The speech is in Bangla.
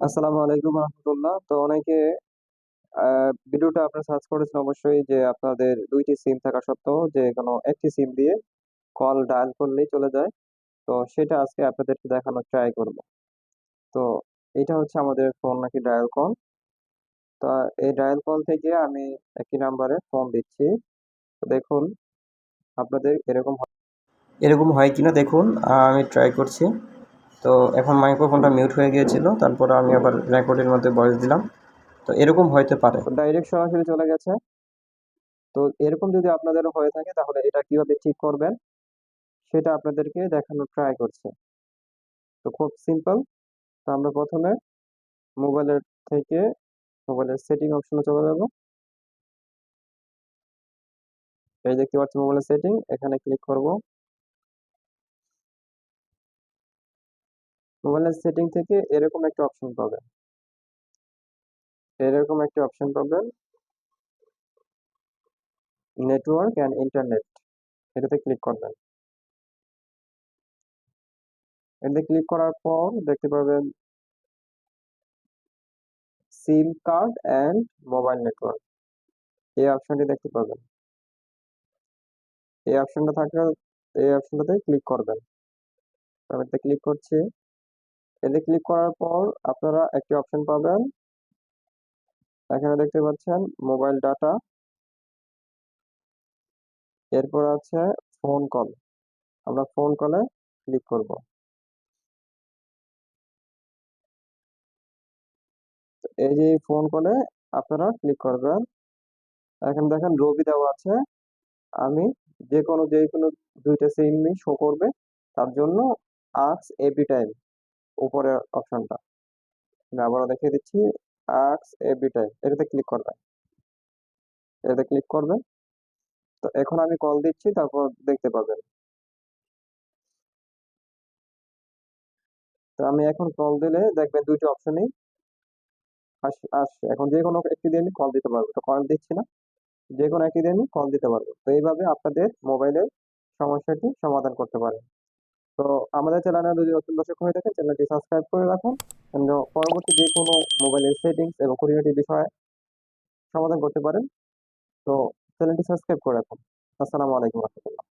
আসসালামু আলাইকুম রহমতুল্লাহ। তো অনেকে আহ, ভিডিওটা আপনারা সার্চ করেছেন অবশ্যই যে আপনাদের দুইটি সিম থাকা সত্ত্বেও যে কোনো একটি সিম দিয়ে কল ডায়াল করলেই চলে যায়। তো সেটা আজকে আপনাদেরকে দেখানোর ট্রাই করব। তো এটা হচ্ছে আমাদের ফোন নাকি ডায়াল কল তা এই ডায়াল কল থেকে আমি একটি নাম্বারে ফোন দিচ্ছি। তো দেখুন আপনাদের এরকম হয়- এরকম হয় কিনা দেখুন আহ, আমি ট্রাই করছি। তো এখন মাইক্রোফোনটা মিউট হয়ে গিয়েছিল, তারপর আমি আবার রেকর্ডের মধ্যে ভয়েস দিলাম। তো এরকম হইতে পারে। ডাইরেক্ট সরাসরি চলে গেছে। তো এরকম যদি আপনাদের হয়ে থাকে, তাহলে এটা কীভাবে ঠিক করবেন, সেটা আপনাদেরকে দেখানোর ট্রাই করছে। তো খুব সিম্পল তো আমরা প্রথমে মোবাইলের থেকে মোবাইলের সেটিং অপশনে চলে যাব। এই দেখতে পাচ্ছি মোবাইলের সেটিং এখানে ক্লিক করব। মোবাইলের সেটিং থেকে এরকম একটা অপশন পাবেন। এরকম একটা অপশন পাবেন। Network and internet. এটাতে ক্লিক করবেন। এটাতে ক্লিক করার পর দেখতে পাবেন SIM card and mobile network. এই অপশনটি দেখতে পাবেন। এই অপশনটা থাকলে এই অপশনটাতে ক্লিক করবেন। আমি ক্লিক করছি। এতে ক্লিক করার পর আপনারা একটি অপশন পাবেন। এখানে দেখতে পাচ্ছেন মোবাইল ডাটা এরপর আছে ফোন কল আমরা ফোন কলে ক্লিক করব। এই যে ফোন কলে আপনারা ক্লিক করবেন। এখানে দেখেন রবি দেওয়া আছে। আমি যে কোনো যে কোনো দুইটা সিমই শো করবে। তার জন্য আক্স এভরি টাইম উপরের অপশনটা। আমি আবারও দেখিয়ে দিচ্ছি আক্স এভরি টাইম এটাতে ক্লিক করবে। এটাতে ক্লিক করবে। তো এখন আমি কল দিচ্ছি, তারপর দেখতে পাবেন। তো আমি এখন কল দিলে দেখবেন দুইটি অপশনই আসছে। এখন যে কোনো একটি দিয়ে আমি কল দিতে পারব। তো কল দিচ্ছি না। যে কোনো একটি দিয়ে আমি কল দিতে পারব। তো এইভাবে আপনাদের মোবাইলের সমস্যাটি সমাধান করতে পারেন তো আমাদের চ্যানেলে যদি নতুন দর্শক হয়ে থাকেন চ্যানেলটি সাবস্ক্রাইব করে রাখুন এবং পরবর্তী যে কোনো মোবাইলের সেটিংস এবং খুঁটিনাটি বিষয়ে সমাধান করতে পারেন। তো চ্যানেলটি সাবস্ক্রাইব করে রাখুন। আসসালামু আলাইকুম রহমতুল্লাহ।